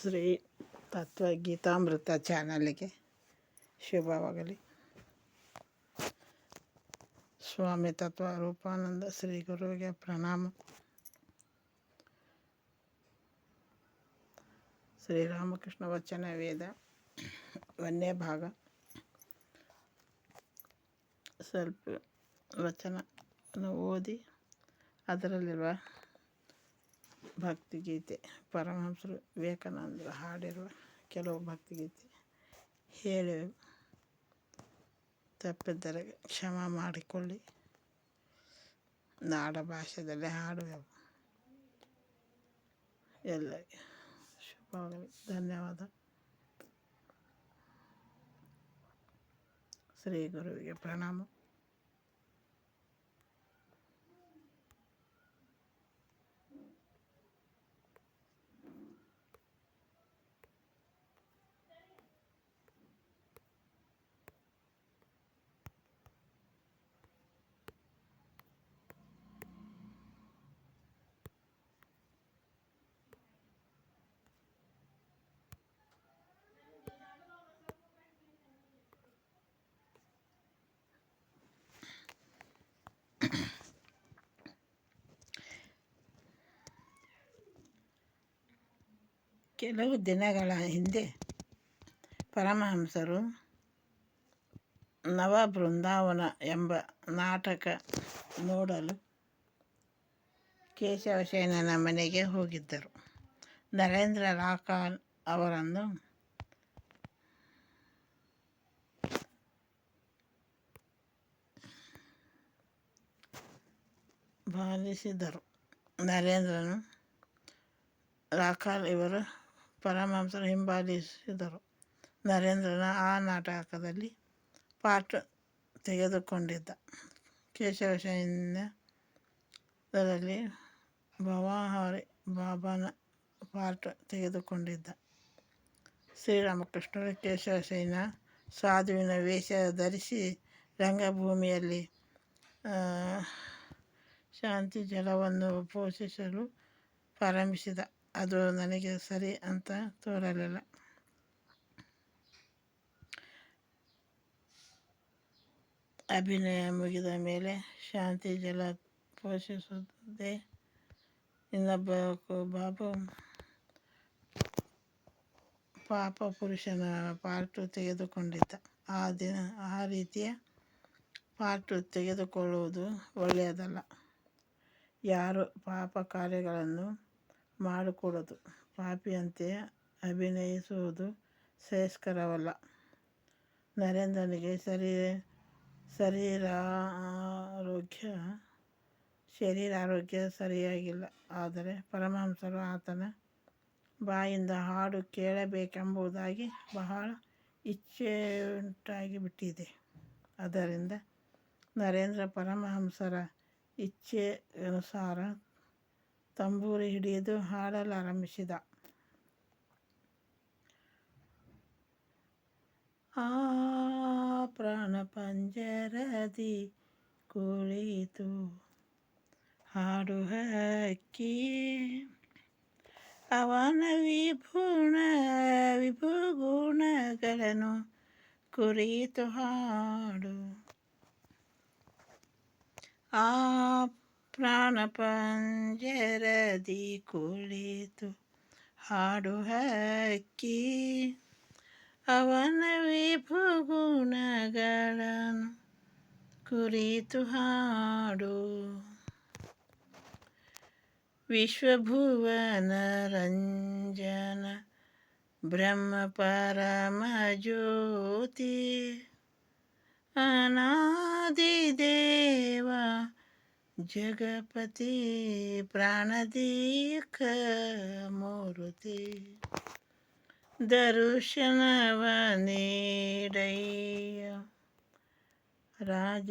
ಶ್ರೀ ತತ್ವ ಗೀತಾಮೃತ ಚಾನಲ್ಗೆ ಶುಭವಾಗಲಿ. ಸ್ವಾಮಿ ತತ್ವ ರೂಪಾನಂದ ಶ್ರೀ ಗುರುವಿಗೆ ಪ್ರಣಾಮ. ಶ್ರೀರಾಮಕೃಷ್ಣ ವಚನ ವೇದ ಒಂದೇ ಭಾಗ. ಸ್ವಲ್ಪ ವಚನ ಓದಿ ಅದರಲ್ಲಿರುವ ಭಕ್ತಿಗೀತೆ, ಪರಮಹಂಸರು ವಿವೇಕಾನಂದರು ಹಾಡಿರುವ ಕೆಲವು ಭಕ್ತಿಗೀತೆ ಹೇಳಿ ತಪ್ಪಿದ್ದರೆ ಕ್ಷಮ ಮಾಡಿಕೊಳ್ಳಿ. ನಾಡ ಭಾಷೆಯಲ್ಲಿ ಹಾಡುವೆವು. ಎಲ್ಲ ಶುಭವಾಗಲಿ. ಧನ್ಯವಾದ. ಶ್ರೀ ಗುರುವಿಗೆ ಪ್ರಣಾಮ. ಕೆಲವು ದಿನಗಳ ಹಿಂದೆ ಪರಮಹಂಸರು ನವ ಬೃಂದಾವನ ಎಂಬ ನಾಟಕ ನೋಡಲು ಕೇಶವಸೇನನ ಮನೆಗೆ ಹೋಗಿದ್ದರು ನರೇಂದ್ರ ರಾಕಾಲ್ ಅವರನ್ನು ಬಾಲಿಸಿದರು ನರೇಂದ್ರನು ರಾಕಾಲ್ ಇವರು ಪರಮಹಂಸರು ಹಿಂಬಾಲಿಸಿದರು. ನರೇಂದ್ರನ ಆ ನಾಟಕದಲ್ಲಿ ಪಾಠ ತೆಗೆದುಕೊಂಡಿದ್ದ. ಕೇಶವಸೈನ್ಯದಲ್ಲಿ ಭವಾಹರಿ ಬಾಬಾನ ಪಾಠ ತೆಗೆದುಕೊಂಡಿದ್ದ. ಶ್ರೀರಾಮಕೃಷ್ಣರು ಕೇಶವಸೈನ್ಯ ಸಾಧುವಿನ ವೇಷ ಧರಿಸಿ ರಂಗಭೂಮಿಯಲ್ಲಿ ಶಾಂತಿ ಜಲವನ್ನು ಪೋಷಿಸಲು ಪ್ರಾರಂಭಿಸಿದ ಅದು ನನಗೆ ಸರಿ ಅಂತ ತೋರಲಿಲ್ಲ ಅಭಿನಯ ಮುಗಿದ ಮೇಲೆ ಶಾಂತಿ ಜಲ ಪೋಷಿಸುತ್ತದೆ ಇನ್ನೊಬ್ಬ ಬಾಬು ಪಾಪ ಪುರುಷನ ಪಾರ್ಟು ತೆಗೆದುಕೊಂಡಿದ್ದ ಆ ದಿನ ಆ ರೀತಿಯ ಪಾರ್ಟು ತೆಗೆದುಕೊಳ್ಳುವುದು ಒಳ್ಳೆಯದಲ್ಲ ಯಾರು ಪಾಪ ಕಾರ್ಯಗಳನ್ನು ಮಾಡಿಕೊಡೋದು. ಪಾಪಿಯಂತೆ ಅಭಿನಯಿಸುವುದು ಶ್ರೇಯಸ್ಕರವಲ್ಲ. ನರೇಂದ್ರನಿಗೆ ಸರಿ ಶರೀರ ಆರೋಗ್ಯ ಸರಿಯಾಗಿಲ್ಲ. ಆದರೆ ಪರಮಹಂಸರು ಆತನ ಬಾಯಿಂದ ಹಾಡು ಕೇಳಬೇಕೆಂಬುದಾಗಿ ಬಹಳ ಇಚ್ಛೆಯುಂಟಾಗಿ ಬಿಟ್ಟಿದೆ ಅದರಿಂದ ನರೇಂದ್ರ ಪರಮಹಂಸರ ಇಚ್ಛೆ ಅನುಸಾರ ತಂಬೂರಿ ಹಿಡಿದು ಹಾಡಲಾರಂಭಿಸಿದ ಆ ಪ್ರಾಣ ಪಂಜರದಿ ಕುಳಿತು ಹಾಡು ಹಕ್ಕಿ ಅವನ ವಿಭುಣ ವಿಭುಗುಣಗಳನ್ನು ಕುರಿತು ಹಾಡು. ಆ ಪ್ರಾಣಪಂಜರದಿ ಕುಳಿತು ಹಾಡು ಹಕ್ಕಿ ಅವನ ವಿಭುಗುಣಗಳನ್ನು ಕುರಿತು ಹಾಡು ವಿಶ್ವಭುವನ ರಂಜನ ಬ್ರಹ್ಮ ಪರಮ ಜ್ಯೋತಿ ಅನಾದಿದೇವ ಜಗಪತಿ ಪ್ರಾಣದೀಕ ಮೂರುತಿ. ದರ್ಶನವ ನೀಡಯ್ಯ ರಾಜ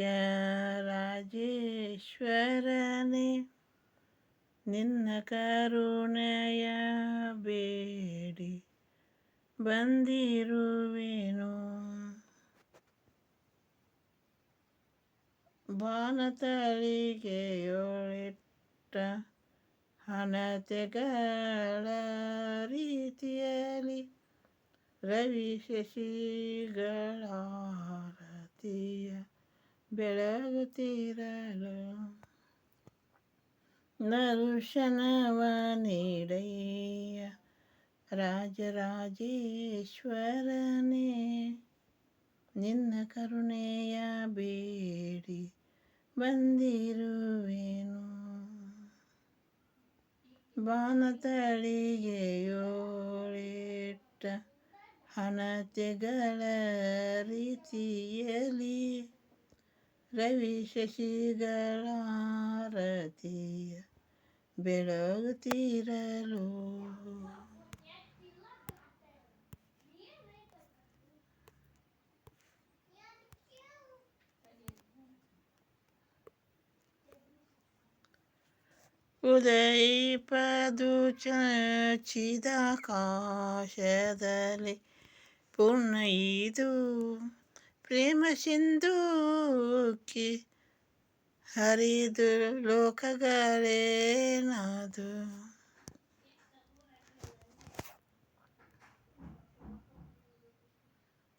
ರಾಜೇಶ್ವರನೇ ನಿನ್ನ ಕರುಣೆಯ ಬೇಡಿ ಬಂದಿರುವೆನು. ಬಾನತಳಿಗೆಯೊಳಿಟ್ಟ ಹಣತೆಗಳ ರೀತಿಯಲ್ಲಿ ರವಿ ಶಶಿಗಳಾರತಿಯ ಬೆಳಗುತ್ತಿರಲು ನರುಶನವ ನೀಡಯ್ಯ ರಾಜರಾಜೇಶ್ವರನೇ ನಿನ್ನ ಕರುಣೆಯ ಬೇಡಿ ಬಂದಿರುವೆನು. ಬಾನತಳಿಗೆ ಯೋಳಿಟ್ಟ ಹಣತೆಗಳ ರೀತಿಯಲ್ಲಿ ರವಿ ಶಶಿಗಳ ಆರತಿಯ ಬೆಳಗುತ್ತಿರಲು ಉದಯಿಪದು ಚಿದಾಕಾಶದಲ್ಲಿ ಪೂರ್ಣ ಇದು ಪ್ರೇಮ ಸಿಂಧೂಕಿ ಹರಿದು ಲೋಕಗಳೇನಾದು?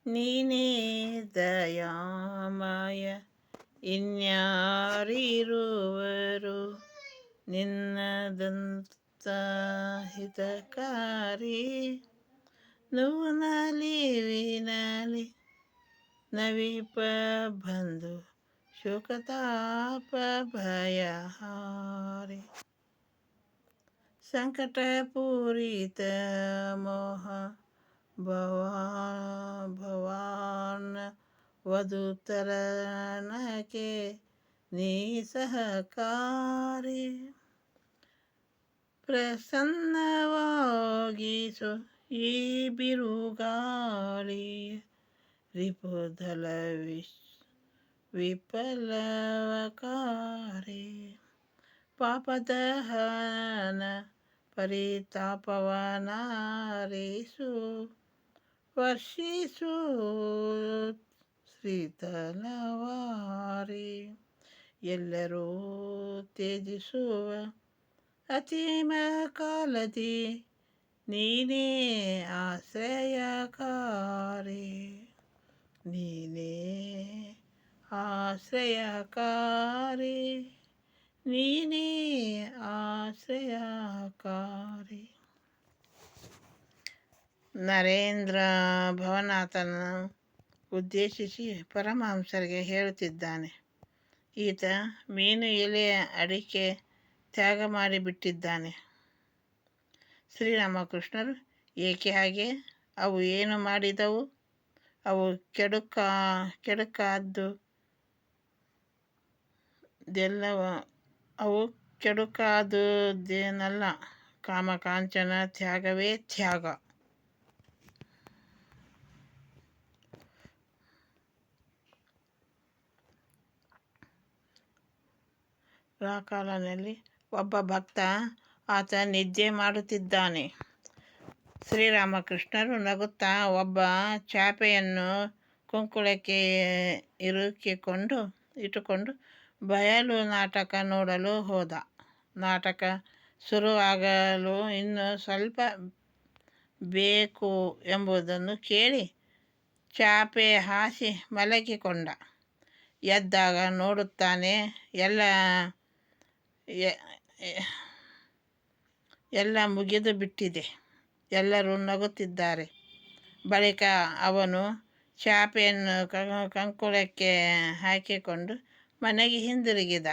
ನೀನೇ ದಯಾಮಯ ಇನ್ಯಾರಿರುವರು? ನಿನ್ನದಂತ ಹಿತಕಾರಿ ನೋವು ನಲಿವಿನಲಿ ನವಿಪ ಬಂದು ಶೋಕತಾಪ ಭಯಹಾರಿ. ಸಂಕಟಪೂರಿತ ಮೋಹ ಭವಾ ಭವಾನ ವಧುತರಣಕ್ಕೆ ನೀ ಸಹಕಾರಿ. ಪ್ರಸನ್ನವಾಗಿಸು ಈ ಬಿರುಗಾಳಿ. ರಿಪುದಲ ವಿಶ್ ವಿಫಲವಕಾರಿ. ಪಾಪದಹನ ಪರಿತಾಪವನಾರಿಸು. ವರ್ಷಿಸು ಶ್ರೀತಲವಾರಿ. ಎಲ್ಲರೂ ತ್ಯಜಿಸುವ ಅತಿಮ ಕಾಲದಿ ನೀನೇ ಆಶ್ರಯಕಾರಿ ನೀನೇ ಆಶ್ರಯಕಾರಿ ನೀನೇ ಆಶ್ರಯಕಾರಿ ನರೇಂದ್ರ ಭವನಾಥನ ಉದ್ದೇಶಿಸಿ ಪರಮಹಂಸರಿಗೆ ಹೇಳುತ್ತಿದ್ದಾನೆ ಈತ ಮೀನು ಎಲೆ ಅಡಿಕೆ ತ್ಯಾಗ ಮಾಡಿಬಿಟ್ಟಿದ್ದಾನೆ. ಶ್ರೀರಾಮಕೃಷ್ಣರು ಏಕೆ ಹಾಗೆ? ಅವು ಏನು ಮಾಡಿದವು? ಅವು ಕೆಡುಕ, ಕೆಡುಕಾದ್ದು ದೆಲ್ಲವ? ಅವು ಕೆಡುಕಾದುದೇನಲ್ಲ? ಕಾಮಕಾಂಚನ ತ್ಯಾಗವೇ ತ್ಯಾಗ. ರಾಕಾಲನಲ್ಲಿ ಒಬ್ಬ ಭಕ್ತ ಆತ ನಿದ್ದೆ ಮಾಡುತ್ತಿದ್ದಾನೆ. ಶ್ರೀರಾಮಕೃಷ್ಣರು ನಗುತ್ತಾ ಒಬ್ಬ ಚಾಪೆಯನ್ನು ಕುಂಕುಳಕ್ಕೆ ಇರುಕಿಕೊಂಡು, ಇಟ್ಟುಕೊಂಡು ಬಯಲು ನಾಟಕ ನೋಡಲು ಹೋದ. ನಾಟಕ ಶುರುವಾಗಲು ಇನ್ನೂ ಸ್ವಲ್ಪ ಬೇಕು ಎಂಬುದನ್ನು ಕೇಳಿ ಚಾಪೆ ಹಾಸಿ ಮಲಗಿಕೊಂಡ. ಎದ್ದಾಗ ನೋಡುತ್ತಾನೆ, ಎಲ್ಲ ಎಲ್ಲ ಮುಗಿದು ಬಿಟ್ಟಿದೆ. ಎಲ್ಲರೂ ನಗುತ್ತಿದ್ದಾರೆ. ಬಳಿಕ ಅವನು ಚಾಪೆಯನ್ನು ಕಂಕುಳಕ್ಕೆ ಹಾಕಿಕೊಂಡು ಮನೆಗೆ ಹಿಂದಿರುಗಿದ.